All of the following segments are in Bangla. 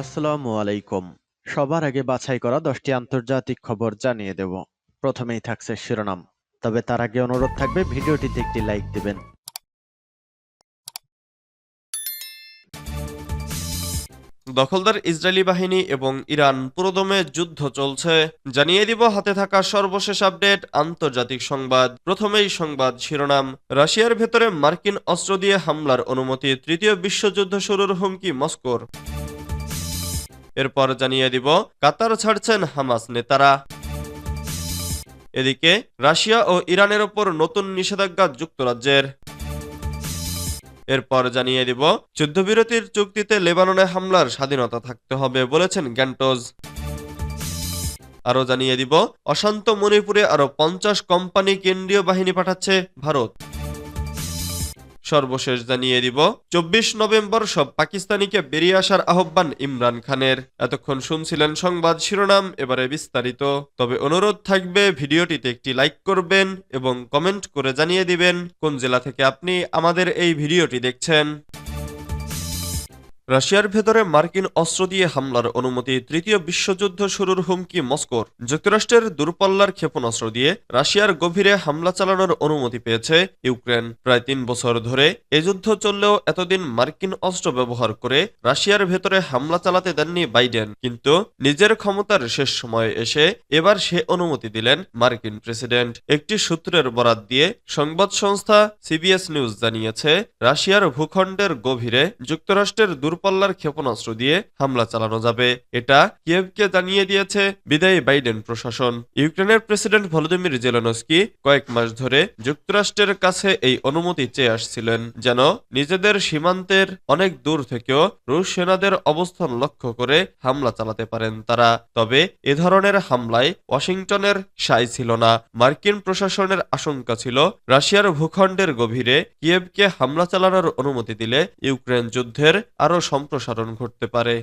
আসসালামু আলাইকুম। সবার আগে বাছাই করা দশটি আন্তর্জাতিক খবর জানিয়ে দেব। প্রথমেই থাকছে শিরোনাম। তবে তার আগে অনুরোধ থাকবে, ভিডিওটিতে একটি লাইক দিবেন। দখলদার ইসরায়েলি বাহিনী এবং ইরান পুরোদমে যুদ্ধ চলছে। জানিয়ে দিব, হাতে থাকা সর্বশেষ আপডেট, আন্তর্জাতিক সংবাদ। প্রথমেই সংবাদ শিরোনাম। রাশিয়ার ভেতরে মার্কিন অস্ত্র দিয়ে হামলার অনুমতি। তৃতীয় বিশ্বযুদ্ধ শুরুর হুমকি, মস্কোর। এরপর জানিয়ে দিব, কাতার ছাড়ছেন হামাস নেতারা। এদিকে, রাশিয়া ও ইরানের ওপর নতুন নিষেধাজ্ঞা যুক্তরাজ্যের। এরপর জানিয়ে দিব, যুদ্ধবিরতির চুক্তিতে লেবাননে হামলার স্বাধীনতা থাকতে হবে বলেছেন গ্যান্টোজ। আরও জানিয়ে দিব, অশান্ত মণিপুরে আরও পঞ্চাশ কোম্পানি কেন্দ্রীয় বাহিনী পাঠাচ্ছে ভারত। সর্বশেষ জানিয়ে দিব। চব্বিশ নভেম্বর সব পাকিস্তানিকে বেরিয়ে আসার আহ্বান ইমরান খানের। এতক্ষণ শুনছিলেন সংবাদ শিরোনাম, এবারে বিস্তারিত। তবে অনুরোধ থাকবে, ভিডিওটিতে একটি লাইক করবেন এবং কমেন্ট করে জানিয়ে দিবেন কোন জেলা থেকে আপনি আমাদের এই ভিডিওটি দেখছেন। রাশিয়ার ভেতরে মার্কিন অস্ত্র দিয়ে হামলার অনুমতি তৃতীয় বিশ্বযুদ্ধ শুরুর হুমকি মস্কোর। যুক্তরাষ্ট্রের দূরপাল্লার ক্ষেপণাস্ত্র দিয়ে রাশিয়ার গভীরে হামলা চালানোর অনুমতি পেয়েছে ইউক্রেন। প্রায় তিন বছর ধরে এ যুদ্ধ চললেও এতদিন মার্কিন অস্ত্র ব্যবহার করে রাশিয়ার ভেতরে হামলা চালাতে দেননি বাইডেন। কিন্তু নিজের ক্ষমতার শেষ সময়ে এসে এবার সে অনুমতি দিলেন মার্কিন প্রেসিডেন্ট। একটি সূত্রের বরাত দিয়ে সংবাদ সংস্থা সিবিএস নিউজ জানিয়েছে, রাশিয়ার ভূখণ্ডের গভীরে যুক্তরাষ্ট্রের দূরপাল্লার ক্ষেপণাস্ত্র দিয়ে হামলা চালানো যাবে। এটা কিয়েভকে জানিয়ে দিয়েছে বিদায়ী বাইডেন প্রশাসন। ইউক্রেনের প্রেসিডেন্ট ভলোদিমির জেলেনস্কি কয়েক মাস ধরে যুক্তরাষ্ট্রের কাছে এই অনুমতি চেয়ে আসছিলেন, যেন নিজেদের সীমান্তের অনেক দূর থেকেও রুশ সেনাদের অবস্থান লক্ষ্য করে হামলা চালাতে পারেন তারা। তবে এ ধরনের হামলায় ওয়াশিংটনের সাই ছিল না। মার্কিন প্রশাসনের আশঙ্কা ছিল, রাশিয়ার ভূখণ্ডের গভীরে কিয়েভকে হামলা চালানোর অনুমতি দিলে ইউক্রেন যুদ্ধের আরও সম্প্রসারণ ঘটতে পারে।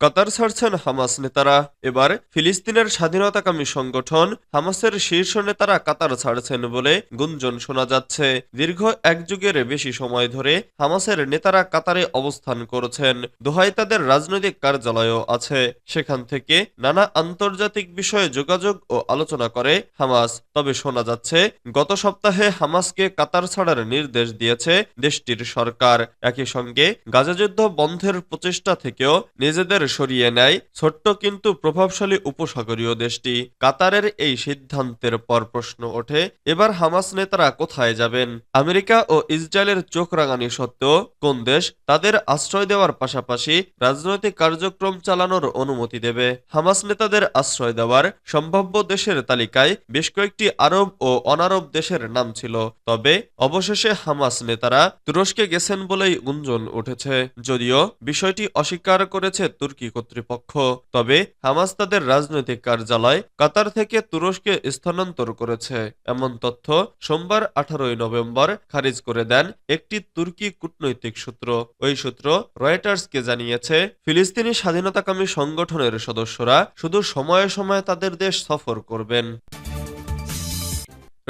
কাতার ছাড়ছেন হামাস নেতারা। এবার ফিলিস্তিনের স্বাধীনতাকামী সংগঠন হামাসের শীর্ষ নেতারা কাতার ছাড়ছেন বলে গুঞ্জন শোনা যাচ্ছে। দীর্ঘ এক যুগের বেশি সময় ধরে হামাসের নেতারা কাতারে অবস্থান করেছেন। দোহায় তাদের রাজনৈতিক কার্যালয়ও আছে। সেখান থেকে নানা আন্তর্জাতিক বিষয়ে যোগাযোগ ও আলোচনা করে হামাস। তবে শোনা যাচ্ছে, গত সপ্তাহে হামাসকে কাতার ছাড়ার নির্দেশ দিয়েছে দেশটির সরকার। একই সঙ্গে গাজা যুদ্ধ বন্ধের প্রচেষ্টা থেকেও নিজেদের সরিয়ে নেয় ছোট্ট কিন্তু প্রভাবশালী উপসাগরীয় দেশটি। কাতারের এই সিদ্ধান্তের পর প্রশ্ন ওঠে, এবার হামাস নেতারা কোথায় যাবেন? আমেরিকা ও ইসরায়েলের চোখ রাঙানি সত্ত্বেও কোন দেশ তাদের আশ্রয় দেওয়ার পাশাপাশি রাজনৈতিক কার্যক্রম চালানোর অনুমতি দেবে? হামাস নেতাদের আশ্রয় দেওয়ার সম্ভাব্য দেশের তালিকায় বেশ কয়েকটি আরব ও অনারব দেশের নাম ছিল। তবে অবশেষে হামাস নেতারা তুরস্কে গেছেন বলেই গুঞ্জন উঠেছে। যদিও বিষয়টি অস্বীকার করেছে তুর্কি কর্তৃপক্ষ? তবে হামাস তাদের রাজনৈতিক কার্যালয় কাতার থেকে তুরস্কে স্থানান্তর করেছে। এমন তথ্য সোমবার আঠারোই নভেম্বর খারিজ করে দেন একটি তুর্কি কূটনৈতিক সূত্র। ওই সূত্র রয়টার্সকে জানিয়েছে, ফিলিস্তিনি স্বাধীনতাকামী সংগঠনের সদস্যরা শুধু সময়ে সময়ে তাদের দেশ সফর করবেন।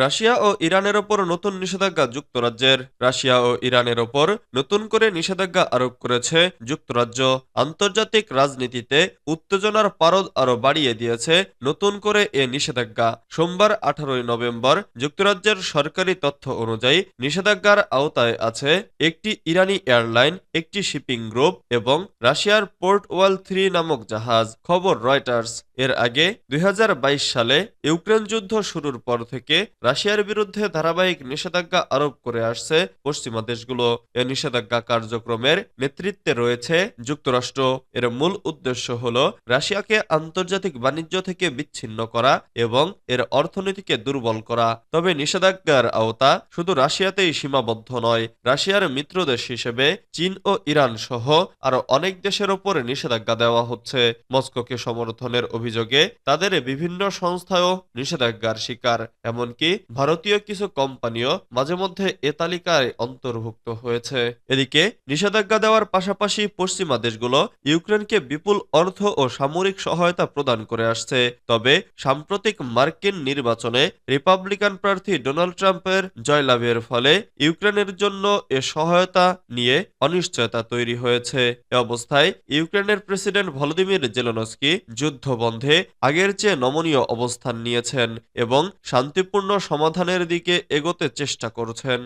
রাশিয়া ও ইরানের ওপর নতুন নিষেধাজ্ঞা যুক্তরাজ্যের। রাশিয়া ও ইরানের ওপর নতুন করে নিষেধাজ্ঞা আরোপ করেছে যুক্তরাজ্য। আন্তর্জাতিক রাজনীতিতে উত্তেজনার পারদ আরও বাড়িয়ে দিয়েছে নতুন করে এ নিষেধাজ্ঞা। সোমবার আঠারোই নভেম্বর যুক্তরাজ্যের সরকারি তথ্য অনুযায়ী নিষেধাজ্ঞার আওতায় আছে একটি ইরানি এয়ারলাইন, একটি শিপিং গ্রুপ এবং রাশিয়ার পোর্ট ওয়াল থ্রি নামক জাহাজ। খবর রয়টার্স। এর আগে দুই হাজার বাইশ সালে ইউক্রেন যুদ্ধ শুরুর পর থেকে রাশিয়ার বিরুদ্ধে ধারাবাহিক নিষেধাজ্ঞা আরোপ করে আসছে পশ্চিমা দেশগুলো। এ নিষেধাজ্ঞা কার্যক্রমের নেতৃত্বে রয়েছে যুক্তরাষ্ট্র। এর মূল উদ্দেশ্য হল রাশিয়াকে আন্তর্জাতিক বাণিজ্য থেকে বিচ্ছিন্ন করা এবং এর অর্থনীতিকে দুর্বল করা। তবে নিষেধাজ্ঞার আওতা শুধু রাশিয়াতেই সীমাবদ্ধ নয়, রাশিয়ার মিত্র দেশ হিসেবে চীন ও ইরান সহ আরও অনেক দেশের ওপর নিষেধাজ্ঞা দেওয়া হচ্ছে। মস্কোকে সমর্থনের অভিযোগে তাদের বিভিন্ন সংস্থাও নিষেধাজ্ঞার শিকার। এমনকি ভারতীয় কিছু কোম্পানিও মাঝে মধ্যে এ তালিকায় অন্তর্ভুক্ত হয়েছে। এদিকে নিষেধাজ্ঞা দেওয়ার পাশাপাশি পশ্চিমা দেশগুলো ইউক্রেনকে বিপুল অর্থ ও সামরিক সহায়তা প্রদান করে আসছে। তবে সাম্প্রতিক মার্কিন নির্বাচনে রিপাবলিকান প্রার্থী ডোনাল্ড ট্রাম্পের জয়লাভের ফলে ইউক্রেনের জন্য এ সহায়তা নিয়ে অনিশ্চয়তা তৈরি হয়েছে। এ অবস্থায় ইউক্রেনের প্রেসিডেন্ট ভলোদিমির জেলনস্কি যুদ্ধ বন্ধে আগের চেয়ে নমনীয় অবস্থান নিয়েছেন এবং শান্তিপূর্ণ সমাধানের দিকে এগোতে চেষ্টা করছেন।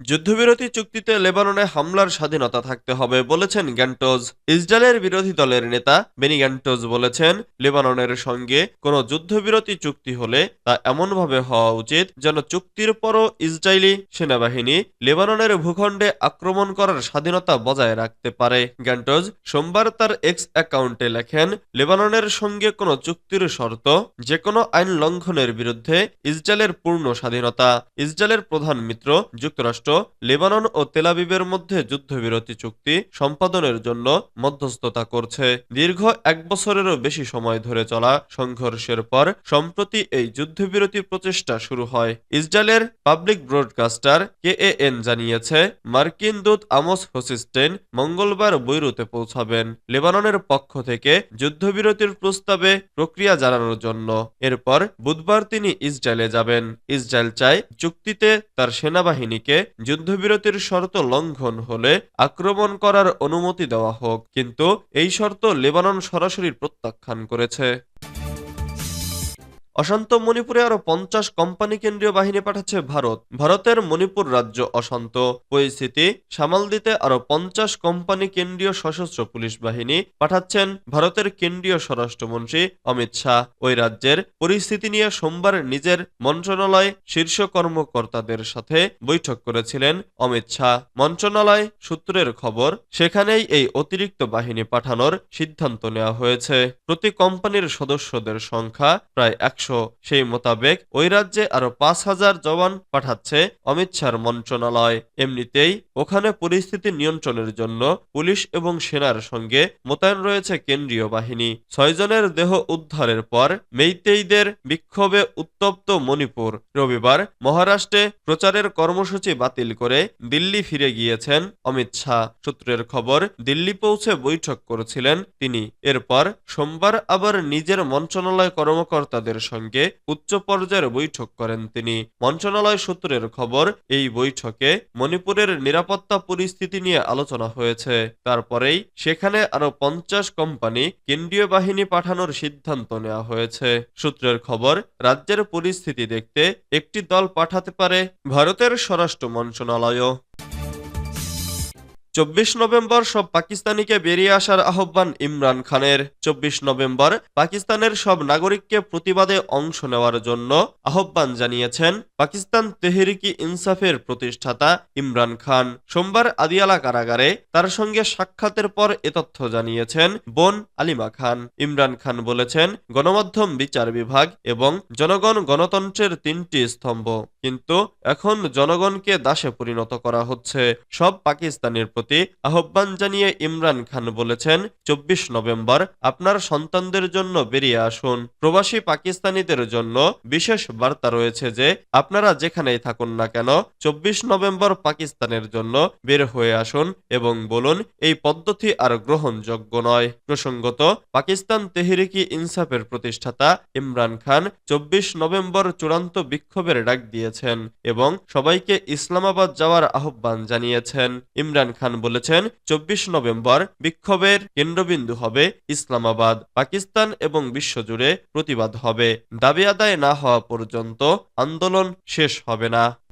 যুদ্ধবিরতি চুক্তিতে লেবাননে হামলার স্বাধীনতা থাকতে হবে বলেছেন গ্যান্টোজ। ইসরায়েলের বিরোধী দলের নেতা বেনি গ্যান্টোজ বলেছেন, লেবাননের সঙ্গে কোনো যুদ্ধবিরতি চুক্তি হলে তা এমনভাবে হওয়া উচিত যেন চুক্তির পরও ইসরায়েলি সেনাবাহিনী লেবাননের ভূখণ্ডে আক্রমণ করার স্বাধীনতা বজায় রাখতে পারে। গ্যান্টোজ সোমবার তার এক্স অ্যাকাউন্টে লেখেন, লেবাননের সঙ্গে কোনো চুক্তির শর্ত যে কোনো আইন লঙ্ঘনের বিরুদ্ধে ইসরায়েলের পূর্ণ স্বাধীনতা। ইসরায়েলের প্রধান মিত্র, যুক্তরাষ্ট্র লেবানন ও তেলাবিবের মধ্যে যুদ্ধবিরতি চুক্তি সম্পাদনের জন্য মধ্যস্থতা করছে। দীর্ঘ এক বছরেরও বেশি সময় ধরে চলা সংঘর্ষের পর সম্প্রতি এই যুদ্ধবিরতি প্রচেষ্টা শুরু হয়। ইসরায়েলের পাবলিক ব্রডকাস্টার কেএএন জানিয়েছে, মার্কিন দূত আমস হোসিস্টেন মঙ্গলবার বৈরুতে পৌঁছাবেন। লেবাননের পক্ষ থেকে যুদ্ধবিরতির প্রস্তাবে প্রক্রিয়া জানানোর জন্য। এরপর বুধবার তিনি ইসরায়েলে যাবেন। ইসরায়েল চায় চুক্তিতে তার সেনাবাহিনীকে যুদ্ধবিরতির শর্ত লঙ্ঘন হলে আক্রমণ করার অনুমতি দেওয়া হোক, কিন্তু এই শর্ত লেবানন সরাসরি প্রত্যাখ্যান করেছে। অশান্ত মণিপুরে আরও পঞ্চাশ কোম্পানি কেন্দ্রীয় বাহিনী পাঠাচ্ছে ভারত। ভারতের মণিপুর রাজ্য অশান্ত। পরিস্থিতি সামাল দিতে আরও পঞ্চাশ কোম্পানি কেন্দ্রীয় সশস্ত্র পুলিশ বাহিনী পাঠাচ্ছেন ভারতের কেন্দ্রীয় স্বরাষ্ট্রমন্ত্রী অমিত শাহ। ওই রাজ্যের পরিস্থিতি নিয়ে সোমবার নিজের মন্ত্রণালয় শীর্ষ কর্মকর্তাদের সাথে বৈঠক করেছিলেন অমিত শাহ। মন্ত্রণালয় সূত্রের খবর, সেখানেই এই অতিরিক্ত বাহিনী পাঠানোর সিদ্ধান্ত নেওয়া হয়েছে। প্রতি কোম্পানির সদস্যদের সংখ্যা প্রায় একশো সেই মোতাবেক ওই রাজ্যে আরও পাঁচ হাজার জওয়ান পাঠাচ্ছে অমিত শাহর মন্ত্রণালয়। এমনিতেই ওখানে পরিস্থিতি নিয়ন্ত্রণের জন্য পুলিশ এবং সেনার সঙ্গে মোতায়েন রয়েছে কেন্দ্রীয় বাহিনী। ছয়জনের দেহ উদ্ধারের পর মেইতেইদের বিক্ষোভে উত্তপ্ত মণিপুর। রবিবার মহারাষ্ট্রে প্রচারের কর্মসূচি বাতিল করে দিল্লি ফিরে গিয়েছেন অমিত শাহ। সূত্রের খবর, দিল্লি পৌঁছে বৈঠক করেছিলেন তিনি। এরপর সোমবার আবার নিজের মন্ত্রণালয় কর্মকর্তাদের সঙ্গে উচ্চ পর্যায়ের বৈঠক করেন তিনি। মন্ত্রণালয় সূত্রের খবর, এই বৈঠকে মণিপুরের নিরাপত্তা পরিস্থিতি নিয়ে আলোচনা হয়েছে। তারপরেই সেখানে আরও পঞ্চাশ কোম্পানি কেন্দ্রীয় বাহিনী পাঠানোর সিদ্ধান্ত নেওয়া হয়েছে। সূত্রের খবর, রাজ্যের পরিস্থিতি দেখতে একটি দল পাঠাতে পারে ভারতের স্বরাষ্ট্র মন্ত্রণালয়ও। চব্বিশ নভেম্বর সব পাকিস্তানিকে বেরিয়ে আসার আহ্বান ইমরান খানের। চব্বিশ নভেম্বর পাকিস্তানের সব নাগরিককে প্রতিবাদে অংশ নেওয়ার জন্য আহ্বান জানিয়েছেন পাকিস্তান তেহরিকি ইনসাফের প্রতিষ্ঠাতা ইমরান খান। সোমবার আদিয়ালা কারাগারে তার সঙ্গে সাক্ষাতের পর এ তথ্য জানিয়েছেন বোন আলিমা খান। ইমরান খান বলেছেন, গণমাধ্যম বিচার বিভাগ এবং জনগণ গণতন্ত্রের তিনটি স্তম্ভ। কিন্তু এখন জনগণকে দাসে পরিণত করা হচ্ছে। সব পাকিস্তানের প্রতি আহ্বান জানিয়ে ইমরান খান বলেছেন, চব্বিশ নভেম্বর আপনার সন্তানদের জন্য বেরিয়ে আসুন। প্রবাসী পাকিস্তানিদের জন্য বিশেষ বার্তা রয়েছে যে, আপনারা যেখানেই থাকুন না কেন, চব্বিশ নভেম্বর পাকিস্তানের জন্য বের হয়ে আসুন এবং বলুন, এই পদ্ধতি আর গ্রহণযোগ্য নয়। প্রসঙ্গত, পাকিস্তান তেহরিকি ইনসাফের প্রতিষ্ঠাতা ইমরান খান চব্বিশ নভেম্বর চূড়ান্ত বিক্ষোভের ডাক দিয়েছেন এবং সবাইকে ইসলামাবাদ যাওয়ার আহ্বান জানিয়েছেন। ইমরান খান বলেছেন, চব্বিশ নভেম্বর বিক্ষোভের কেন্দ্রবিন্দু হবে ইসলামাবাদ। পাকিস্তান এবং বিশ্বজুড়ে প্রতিবাদ হবে। দাবি আদায় না হওয়া পর্যন্ত আন্দোলন শেষ হবে না।